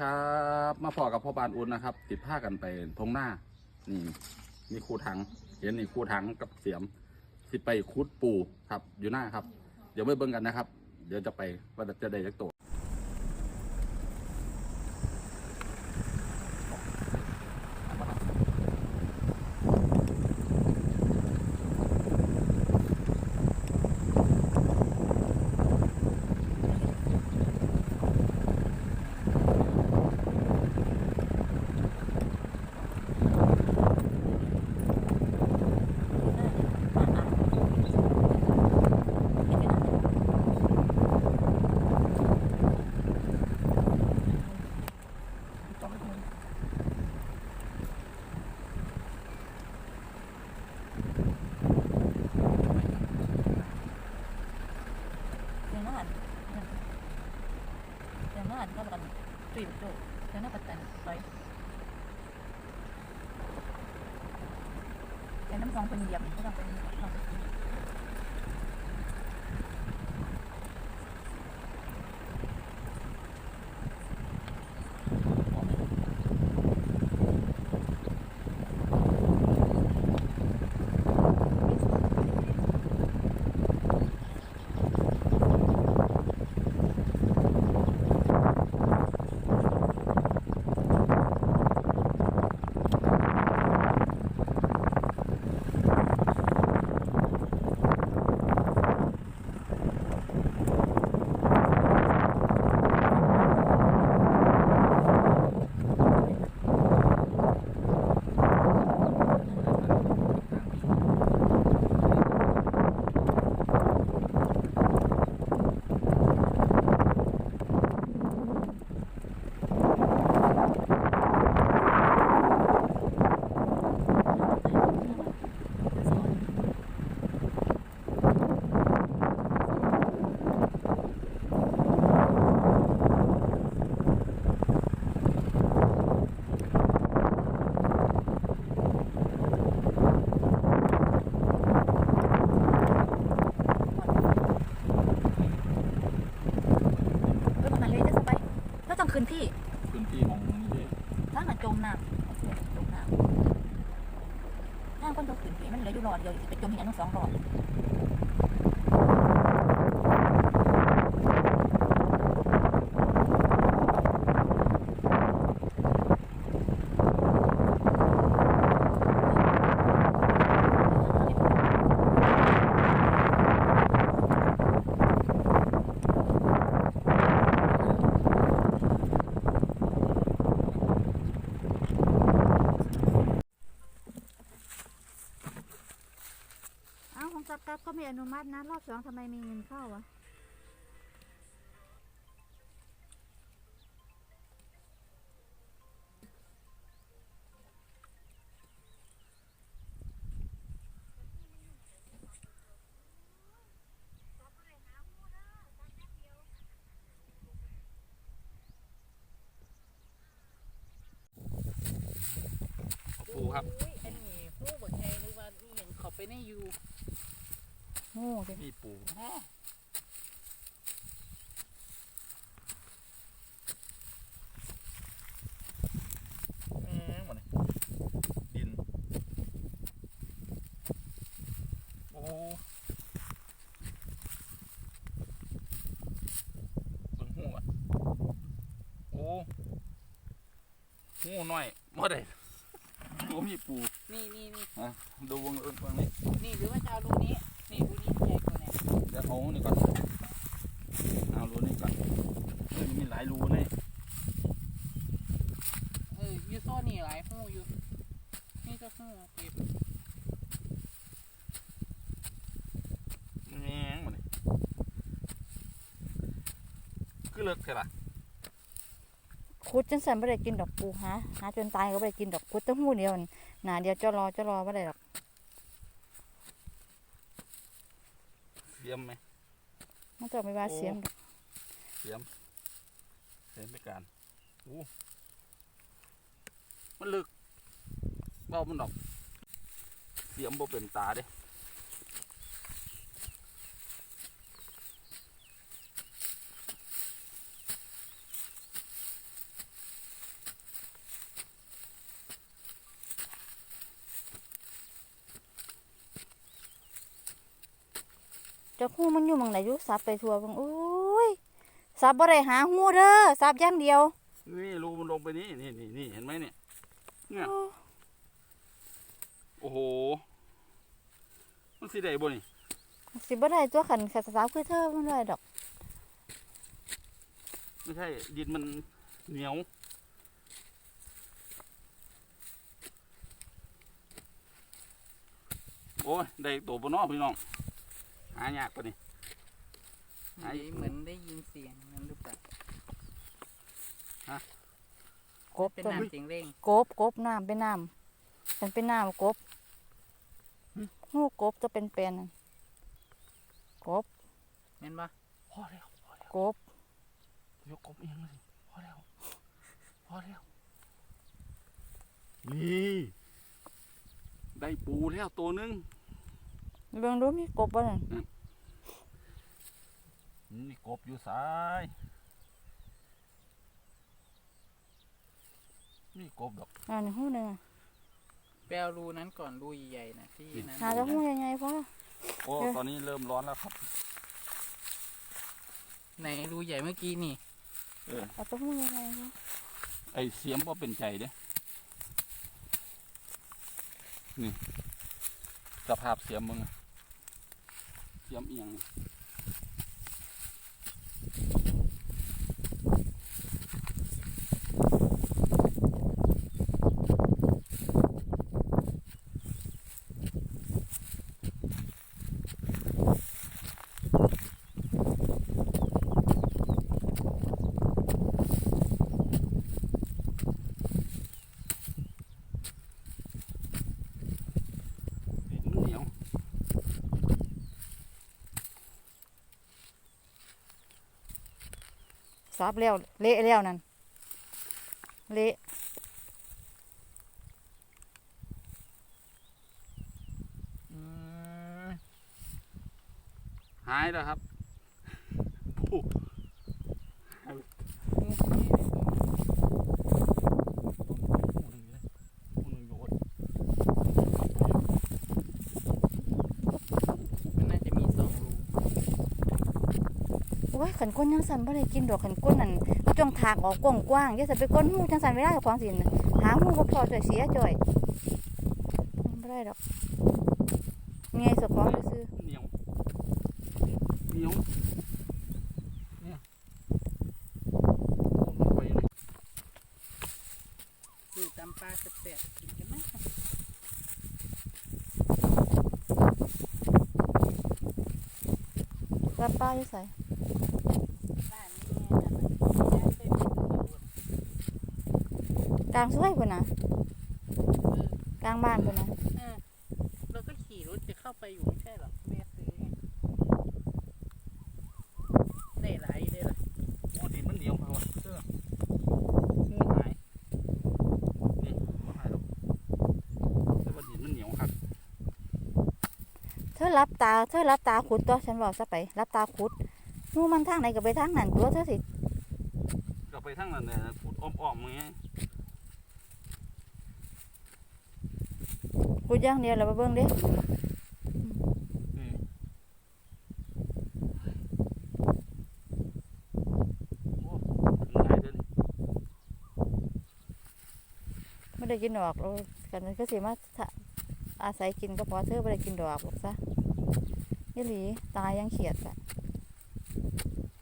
ครับ มาพอกับพ่อบานอุ่นนะครับ ติดผ้ากันไปทงหน้า นี่มีคูถัง เห็นนี่คูถังกับเสียมสิไปคุดปูครับอยู่หน้าครับ เดี๋ยวไม่เบิ่งกันนะครับ เดี๋ยวจะไปว่าจะได้ยักตัว เดียวสิไปจมอีกอันหนึ่งสองหลอด เอ้าของจักรับก็มีอนุมัตินะ ร อบสองทำไมมีเงินเข้าวะปูครับอุ้ยอันนี้หู้บดไงนึกว่านี่ยังเขาไปในอยูโง่สิมีปูแฮ่แหมหมดเลยดิน โอ้เบิ่งหูอะโอ้หูน้อยบ่ได้ดูมีปูนี่นี่นี่อะดูวงเอิญฟังนี้ นี่หรือว่าจะเอารูนี้นี่รูนี้ ใหญ่กว่าเนี่ยเดี๋ยวเอานี่ก่อนเอารูนี้ก่อนเออมีหลายรูนี่เอออยูโซนี่หลายหู้อยู่นี่จะหู้เก็บแหงหมดเลยคือเลิกใช่ล่ะคุดจนสันไม่ได้กินดอกปูหาหาจนตายก็ไม่ได้กินดอกคุดแตั้งหูเดียวนั่นหนาเดียวจะรอจะรอไม่ได้ดอก เสียมไหมมันจะไม่ว่าเสียมดอกเสียมเสียมไปการอู้มันลึกเบ้ามันดอก เสียมบ่เป็นตาเด้ จะหู้มันอยู่หมองไหนอยู่ซับไปทั่วเบังโอ้ยซับบ่ได้หาหู้เด้อซับอย่างเดียว นี่รูมันลงไปนี่นี่นี่นี่เห็นไหมเนี่ย เนี่ยโอ้โอ้โห มันสิได้บ่นี่สิบ่ได้ตัวขันขันซับคือเธอมันได้ดอก ไม่ใช่ดินมันเหนียวโอ้ยได้ตัวบนนอพี่น้อง หายากปะนี่ไอ้เหมือนได้ยินเสียงนั้นหรือเปล่ากบเป็นตัวน้ำเสียงเร่งกบกบน้ำเป็นน้ำฉันเป็นน้ำกบหู้กบจะเป็นเป็นนั่นกบเห็นปะพอแล้วพอแล้วกบยกกบเอียงเลยพอแล้วพอแล้วนี่ได้ปูแล้วตัวหนึง เบิ่งดูมีกบบ่นั่นนี่กบอยู่ซ้ายนี่กบดอกอันนี้หู้หนึงอะแปลรูนั้นก่อนรูใหญ่ๆนะที่นั้นหาจะหู้ยังไงพ่อโอ้เอ๊ะตอนนี้เริ่มร้อนแล้วครับ ไหนรูใหญ่เมื่อกี้นี่ เออเอาจะหู้ยังไงพ่อไอเสียมก็เป็นใจเด้นี่สภาพเสียมมึงอะ เสียมเอียงนี่ ดินมันเหนียว ซับแล้วเละแล้วนั่นเละอืมหายแล้วครับผู้หายไปผู้หนึ่งเลยผู้หนึ่งโยน มันน่าจะมีสองรู โอ้ย ขันก้นยังสั่นบ่ได้กินดอกขันก้นนั่นก็จ้องถากออกกว้างๆอย่าจะไปก้นหูจังสั่นเวลาเจ้าของสินน่ะหาหูบ่พอจ่อยเสียจ่อยบ่ได้ดอกเมียเจ้าของซื่อเหนียวเหนียวเนี่ยลงไปเลยคือตำปลาแสบๆกินกันไหมๆรับป้าอยู่ไส บ้านนี้เนี่ยนะมันย้ายไปเป็นตำรวจ กลางซอยพุ่นน่ะเออกลางบ้านพุ่นน่ะเออเราก็ขี่รถจะเข้าไปอยู่ไม่ใช่เหรอแม่ซื้อไงได้หลายได้หลายโอ้ดินมันเหนียวมากว่ะเสื้องูหายนี่บ่หายหรอกแต่ว่าดินมันเหนียวครับเธอรับตาเธอรับตาขุดตัวฉันบอกซะไป รับตาขุดหูมันทางไหนก็ไปทางนั้นตัวเธอสิก็ไปทั้งนั้นเนี่ยพูดอ้อมๆไงขุด อย่างเดียวแล้วมาเบิ่งเด้นี่โอ้มันหลายเด้อนี่ไม่ได้กินดอกเรากันก็สิมาถ้าอาศัยกินก็พอเธอไม่ได้กินดอกหรอกซะยี่หลีตายยังเขียดอะ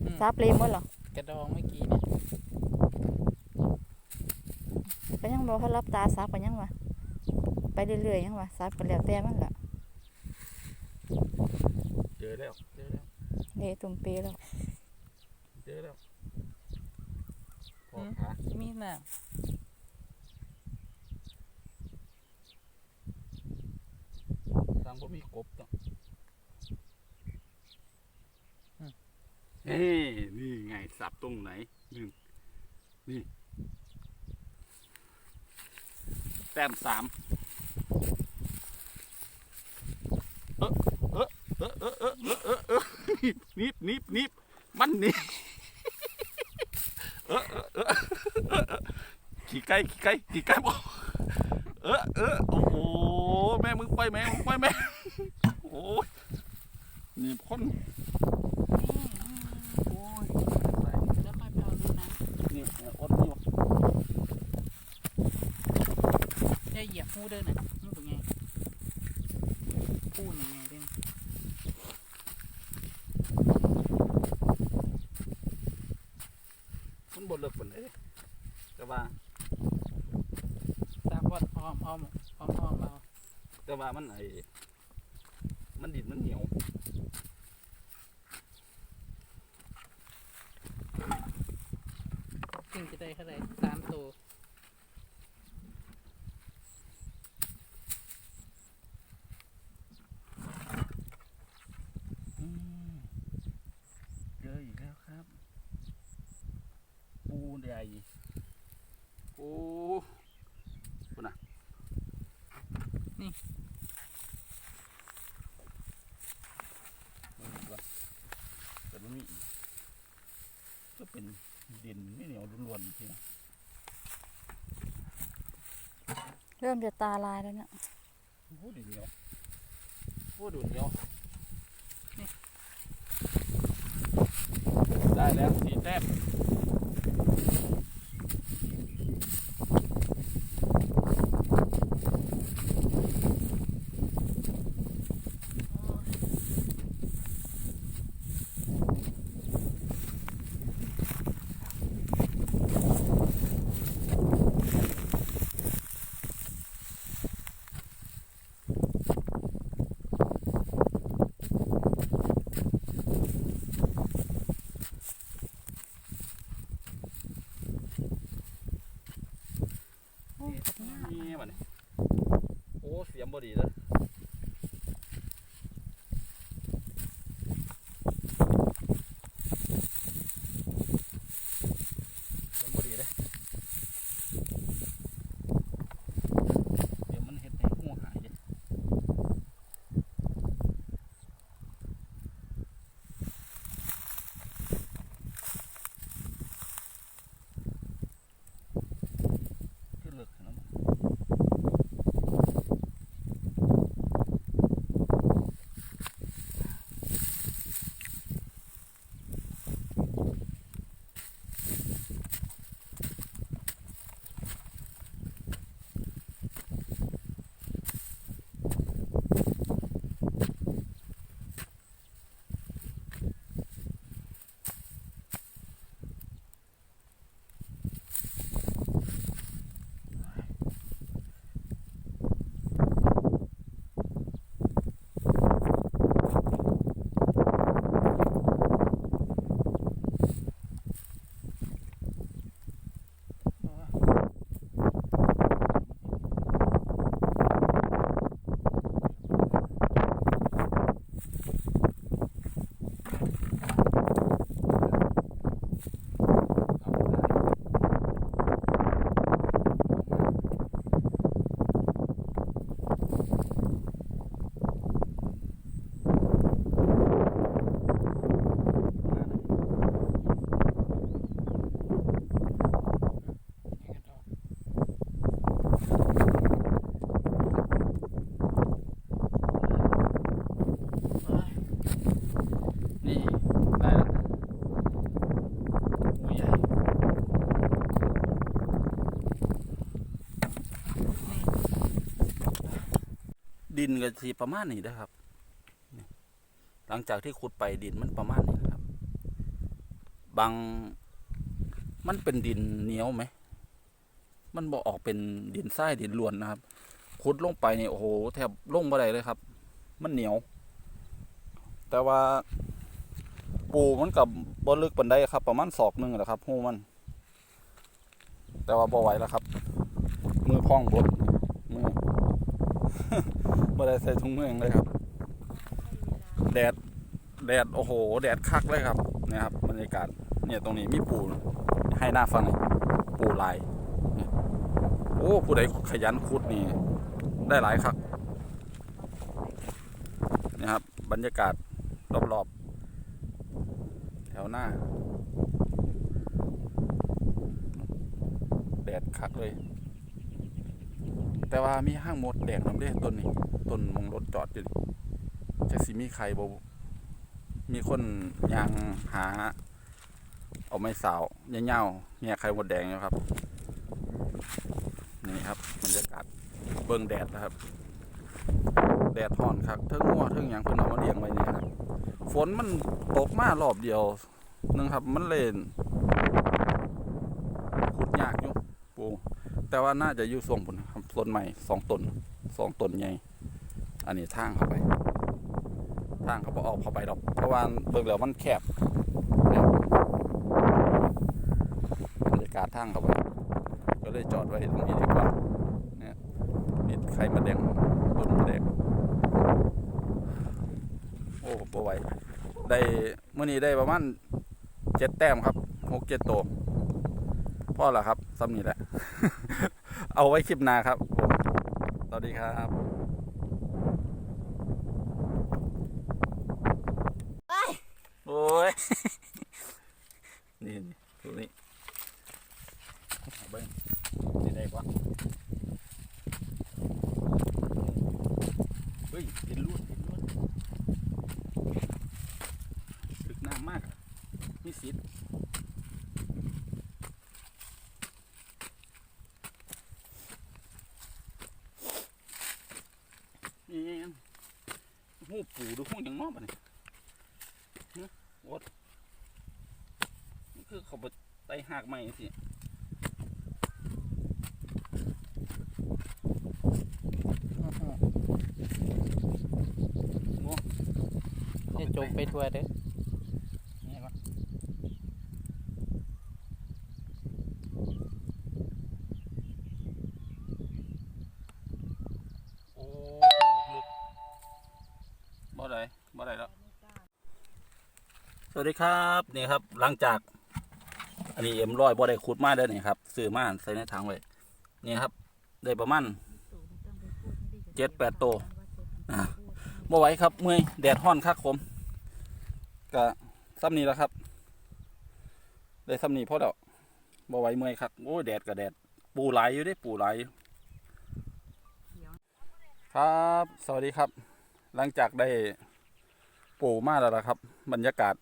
อืมซับเลมหมดเหรอกระดองเมื่อกี้เนี่ยก็ยังบอกเขารับตาซับกันยังวะไป เรื่อยๆยังวะซับกันแล้วแต่มันละเจอแล้วเจอแล้วเดตุ่มเปแล้วเจอแล้วพอขามีหน้าทางบ่มีกบจ้ะเฮ้นี่ไงสับตรงไหนหนึ่งนี่ แต้มสาม เออเออเออเออเออเออเออนิบนิบนิบมันนิบเออเออขี่ไก่ขี่ไก่ขี่ไก่บอกเออเออโอ้โหแม่มึงไปแม่มึงไปแม่โอ้ยนี่คนโอ้ยแล้วไปเราดูนะนี่อดนี่วะได้เหยียบหูเดินอะ ว่าตาพอดอ้อมอ้อมอ้อมอ้อมเอาแต่ว่ามันไอ้มันดินมันเหนียวถึงจะได้เท่าไหร่สามตัว อืมเจออีกแล้วครับ ปูใหญ่โอ้คุณน่ะนี่เอาอีกแล้วแต่มันมีอีกก็ เป็นดินไม่เหนียวล้วนๆทีนะเริ่มจะตาลายแล้วเนี่ยโอ้ดินเหนียวโอ้ดูเหนียวนี่ได้แล้วสี่แต้ม นก็สีประมาณนี้นะครับ หลังจากที่ขุดไปดินมันประมาณนี้นครับ บางมันเป็นดินเหนียวไหม มันบอกออกเป็นดินทรายดินล้วนนะครับ ขุดลงไปเนี่ยโอ้โหแทบลงบ่ได้เลยครับ มันเหนียว แต่ว่าปูมันกับบลึกปันได้ครับ ประมาณศอกหนึ่งแหละครับหูมัน แต่ว่าบ่ไหวแล้วครับ มือพองบดมือ บ่ได้ใส่ถุงมือหยังเลยครับ แดด แดด โอ้โห แดดคักเลยครับเนี่ยครับบรรยากาศ เนี่ยตรงนี้มีปูให้หน้าฟังนี่ปูลายเนี่ยโอ้ ผู้ใดขยันขุดนี่ ได้หลายครับนี่ครับ บรรยากาศรอบๆ แถวหน้า แดดคักเลย แต่ว่ามีห้างหมดแดดน้ำเด้ต้นนี้ต้นมงรถจอดอยู่นี่จะสิมีใครบ่มีคนยางหา เอาไม้สาวเงาๆเนี่ยไข่มดแดงอยู่ครับ นี่ครับบรรยากาศเบิ่งแดดนะครับ แดดห่อนครับเทิงงัวเทิงหยังเพิ่นเอามาเลี้ยงไว้นี่ครับฝนมันตกมารอบเดียวหนึงครับ มันเล่นขุดยากอยู่ปูแต่ว่าน่าจะอยู่ทรงพุ่นครับ ต้นใหม่สองต้นสองต้นใหญ่อันนี้ทางเข้าไป ทางเขาบอออกเข้าไปดอกเพราะว่าเบิ่งแล้วมันแคบบรรยากาศทางเข้าไปก็เลยจอดไว้ตรงนี้ดีกว่าเนี่ยนี่ไข่มาแดงต้นมาแดงโอ้บ่ไหวได้เมื่อนี้ได้ประมาณเจ็ดแต้มครับหกเจ็ดตัว พ่อละครับซ้ำนี่แหละ เอาไว้คลิปหน้าครับผมสวัสดีครับโอ้ย นี่นี่ตัวนี้เอาเบิ้งนี่ได้ปะเฮ้ยเป็นลวดเป็นลวดถึกน้ำมากอะมีสิทธิ์นี่หูปู ดูหูหยังมอบอะนี่ฮะโอดมันคือเขาไปไตหักใหม่สิโอ้เขาจะไปจมไต่ไปทั่วเด้อ วัสดีครับนี่ครับหลังจาก อันนี้เอ็มร้อยบ่ได้ขุดมาเด้นี่ครับซื้อมาใส่ในถังไว้นี่ครับ ได้ประมาณเจ็ดแปดโตวอะบ่ไหวครับเมื่อยแดดห้อนคักผมก็ซ้ำนี้แล้วครับ ได้ซ้ำนี้พอดอกบ่ไหวเมื่อยครับโอ้ยแดดกับแดดปูไหลอยู่ด้ปูไหลครับ สวัสดีครับ หลังจากได้ปูมาแล้วนะครับ บรรยากาศ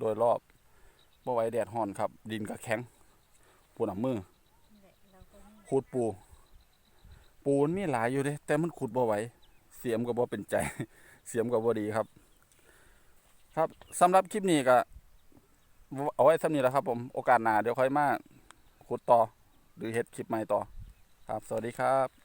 โดยรอบบ่ไหวแดดห้อนครับ ดินก็แข็งปูหนัมือขุดปู ปูนมีหลายอยู่เด้แต่มันขุดบ่ไหวเสียมก็บ่เป็นใจ เสียมก็บ่ดีครับ ครับสำหรับคลิปนี้ก็เอาไว้สำนี้แล้วครับ ผมโอกาสหน้าเดี๋ยวค่อยมาขุดต่อ หรือเฮ็ดคลิปใหม่ต่อ ครับ สวัสดีครับ